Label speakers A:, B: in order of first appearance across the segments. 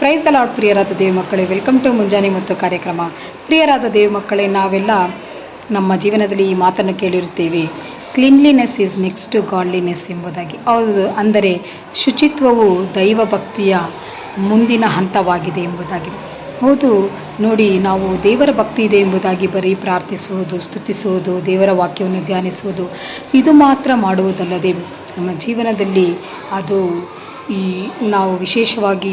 A: Price the Lord ಪ್ರಿಯರಾದ ದೇವಿ ಮಕ್ಕಳೇ ವೆಲ್ಕಮ್ ಟು ಮುಂಜಾನೆ ಮತ್ತು ಕಾರ್ಯಕ್ರಮ. ಪ್ರಿಯರಾದ ದೇವಿ ಮಕ್ಕಳೇ, ನಾವೆಲ್ಲ ನಮ್ಮ ಜೀವನದಲ್ಲಿ ಈ ಮಾತನ್ನು ಕೇಳಿರುತ್ತೇವೆ. Cleanliness is next to godliness ಎಂಬುದಾಗಿ. ಹೌದು, ಅಂದರೆ ಶುಚಿತ್ವವು ದೈವ ಭಕ್ತಿಯ ಮುಂದಿನ ಹಂತವಾಗಿದೆ ಎಂಬುದಾಗಿ. ಹೌದು, ನೋಡಿ, ನಾವು ದೇವರ ಭಕ್ತಿ ಇದೆ ಎಂಬುದಾಗಿ ಬರೀ ಪ್ರಾರ್ಥಿಸುವುದು, ಸ್ತುತಿಸುವುದು, ದೇವರ ವಾಕ್ಯವನ್ನು ಧ್ಯಾನಿಸುವುದು, ಇದು ಮಾತ್ರ ಮಾಡುವುದಲ್ಲದೆ ನಮ್ಮ ಜೀವನದಲ್ಲಿ ಅದು ಈ ನಾವು ವಿಶೇಷವಾಗಿ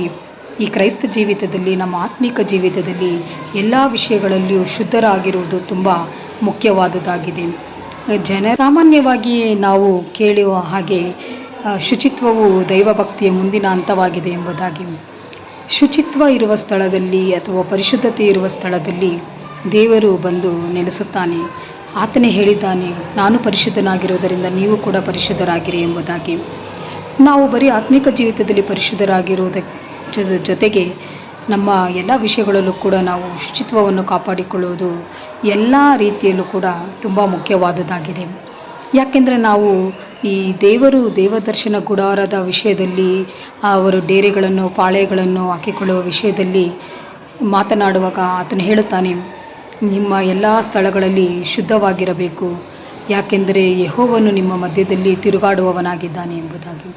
A: ಈ ಕ್ರೈಸ್ತ ಜೀವಿತದಲ್ಲಿ, ನಮ್ಮ ಆತ್ಮಿಕ ಜೀವಿತದಲ್ಲಿ ಎಲ್ಲ ವಿಷಯಗಳಲ್ಲಿಯೂ ಶುದ್ಧರಾಗಿರುವುದು ತುಂಬ ಮುಖ್ಯವಾದುದಾಗಿದೆ ಜನ ಸಾಮಾನ್ಯವಾಗಿ ನಾವು ಕೇಳುವ ಹಾಗೆ ಶುಚಿತ್ವವು ದೈವಭಕ್ತಿಯ ಮುಂದಿನ ಹಂತವಾಗಿದೆ ಎಂಬುದಾಗಿ. ಶುಚಿತ್ವ ಇರುವ ಸ್ಥಳದಲ್ಲಿ ಅಥವಾ ಪರಿಶುದ್ಧತೆ ಇರುವ ಸ್ಥಳದಲ್ಲಿ ದೇವರು ಬಂದು ನೆಲೆಸುತ್ತಾನೆ. ಆತನೇ ಹೇಳಿದ್ದಾನೆ, ನಾನು ಪರಿಶುದ್ಧನಾಗಿರುವುದರಿಂದ ನೀವು ಕೂಡ ಪರಿಶುದ್ಧರಾಗಿರಿ ಎಂಬುದಾಗಿ. ನಾವು ಬರೀ ಆತ್ಮಿಕ ಜೀವಿತದಲ್ಲಿ ಪರಿಶುದ್ಧರಾಗಿರುವುದ ಜೊ- ಜೊತೆಗೆ ನಮ್ಮ ಎಲ್ಲ ವಿಷಯಗಳಲ್ಲೂ ಕೂಡ ನಾವು ಶುಚಿತ್ವವನ್ನು ಕಾಪಾಡಿಕೊಳ್ಳುವುದು ಎಲ್ಲ ರೀತಿಯಲ್ಲೂ ಕೂಡ ತುಂಬ ಮುಖ್ಯವಾದುದಾಗಿದೆ ಯಾಕೆಂದರೆ ನಾವು ಈ ದೇವರು ದೇವದರ್ಶನ ಗುಡಾರದ ವಿಷಯದಲ್ಲಿ, ಅವರು ಡೇರೆಗಳನ್ನು, ಪಾಳೆಗಳನ್ನು ಹಾಕಿಕೊಳ್ಳುವ ವಿಷಯದಲ್ಲಿ ಮಾತನಾಡುವಾಗ ಆತನು ಹೇಳುತ್ತಾನೆ, ನಿಮ್ಮ ಎಲ್ಲ ಸ್ಥಳಗಳಲ್ಲಿ ಶುದ್ಧವಾಗಿರಬೇಕು, ಯಾಕೆಂದರೆ ಯಹೋವನು ನಿಮ್ಮ ಮಧ್ಯದಲ್ಲಿ ತಿರುಗಾಡುವವನಾಗಿದ್ದಾನೆ ಎಂಬುದಾಗಿ.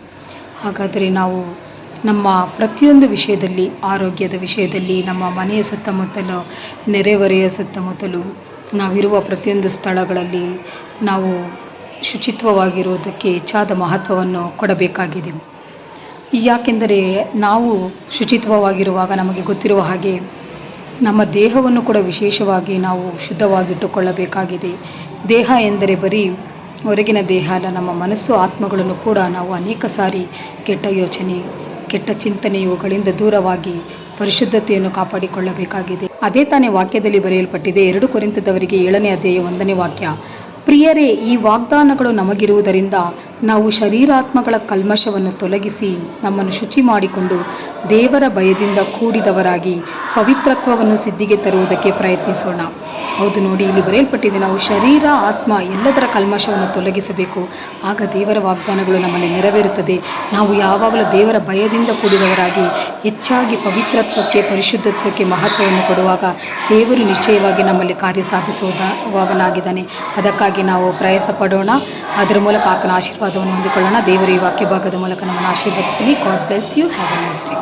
A: ಹಾಗಾದರೆ ನಾವು ನಮ್ಮ ಪ್ರತಿಯೊಂದು ವಿಷಯದಲ್ಲಿ, ಆರೋಗ್ಯದ ವಿಷಯದಲ್ಲಿ, ನಮ್ಮ ಮನೆಯ ಸುತ್ತಮುತ್ತಲು, ನೆರೆಹೊರೆಯ ಸುತ್ತಮುತ್ತಲು ನಾವಿರುವ ಪ್ರತಿಯೊಂದು ಸ್ಥಳಗಳಲ್ಲಿ ನಾವು ಶುಚಿತ್ವವಾಗಿರುವುದಕ್ಕೆ ಹೆಚ್ಚಾದ ಮಹತ್ವವನ್ನು ಕೊಡಬೇಕಾಗಿದೆ. ಯಾಕೆಂದರೆ ನಾವು ಶುಚಿತ್ವವಾಗಿರುವಾಗ ನಮಗೆ ಗೊತ್ತಿರುವ ಹಾಗೆ ನಮ್ಮ ದೇಹವನ್ನು ಕೂಡ ವಿಶೇಷವಾಗಿ ನಾವು ಶುದ್ಧವಾಗಿಟ್ಟುಕೊಳ್ಳಬೇಕಾಗಿದೆ. ದೇಹ ಎಂದರೆ ಬರೀ ಹೊರಗಿನ ದೇಹ ಅಲ್ಲ, ನಮ್ಮ ಮನಸ್ಸು, ಆತ್ಮಗಳನ್ನು ಕೂಡ ನಾವು ಅನೇಕ ಸಾರಿ ಕೆಟ್ಟ ಯೋಚನೆ ಕೆಟ್ಟ ಚಿಂತನೆ ಇವುಗಳಿಂದ ದೂರವಾಗಿ ಪರಿಶುದ್ಧತೆಯನ್ನು ಕಾಪಾಡಿಕೊಳ್ಳಬೇಕಾಗಿದೆ. ಅದೇ ತಾನೇ ವಾಕ್ಯದಲ್ಲಿ ಬರೆಯಲ್ಪಟ್ಟಿದೆ, ಎರಡು ಕೊರಿಂತದವರಿಗೆ ಏಳನೇ ಅಧ್ಯಾಯ ಒಂದನೇ ವಾಕ್ಯ, ಪ್ರಿಯರೇ, ಈ ವಾಗ್ದಾನಗಳು ನಮಗಿರುವುದರಿಂದ ನಾವು ಶರೀರಾತ್ಮಗಳ ಕಲ್ಮಶವನ್ನು ತೊಲಗಿಸಿ ನಮ್ಮನ್ನು ಶುಚಿ ಮಾಡಿಕೊಂಡು ದೇವರ ಭಯದಿಂದ ಕೂಡಿದವರಾಗಿ ಪವಿತ್ರತ್ವವನ್ನು ಸಿದ್ಧಿಗೆ ತರುವುದಕ್ಕೆ ಪ್ರಯತ್ನಿಸೋಣ. ಹೌದು ನೋಡಿ, ಇಲ್ಲಿ ಬರೆಯಲ್ಪಟ್ಟಿದೆ, ನಾವು ಶರೀರ, ಆತ್ಮ ಎಲ್ಲದರ ಕಲ್ಮಶವನ್ನು ತೊಲಗಿಸಬೇಕು. ಆಗ ದೇವರ ವಾಗ್ದಾನಗಳು ನಮ್ಮಲ್ಲಿ ನೆರವೇರುತ್ತದೆ. ನಾವು ಯಾವಾಗಲೂ ದೇವರ ಭಯದಿಂದ ಕೂಡಿದವರಾಗಿ ಹೆಚ್ಚಾಗಿ ಪವಿತ್ರತ್ವಕ್ಕೆ, ಪರಿಶುದ್ಧತ್ವಕ್ಕೆ ಮಹತ್ವವನ್ನು ಕೊಡುವಾಗ ದೇವರು ನಿಶ್ಚಯವಾಗಿ ನಮ್ಮಲ್ಲಿ ಕಾರ್ಯ ಸಾಧಿಸುವುದವನಾಗಿದ್ದಾನೆ. ಅದಕ್ಕಾಗಿ ನಾವು ಪ್ರಯಾಸ ಪಡೋಣ ಅದರ ಮೂಲಕ ಆತನ ಆಶೀರ್ವಾದವನ್ನು ಹೊಂದಿಕೊಳ್ಳೋಣ. ದೇವರ ಈ ವಾಕ್ಯ ಭಾಗದ ಮೂಲಕ ನಮ್ಮನ್ನು ಆಶೀರ್ವದಿಸಲಿ. God bless you have a nice day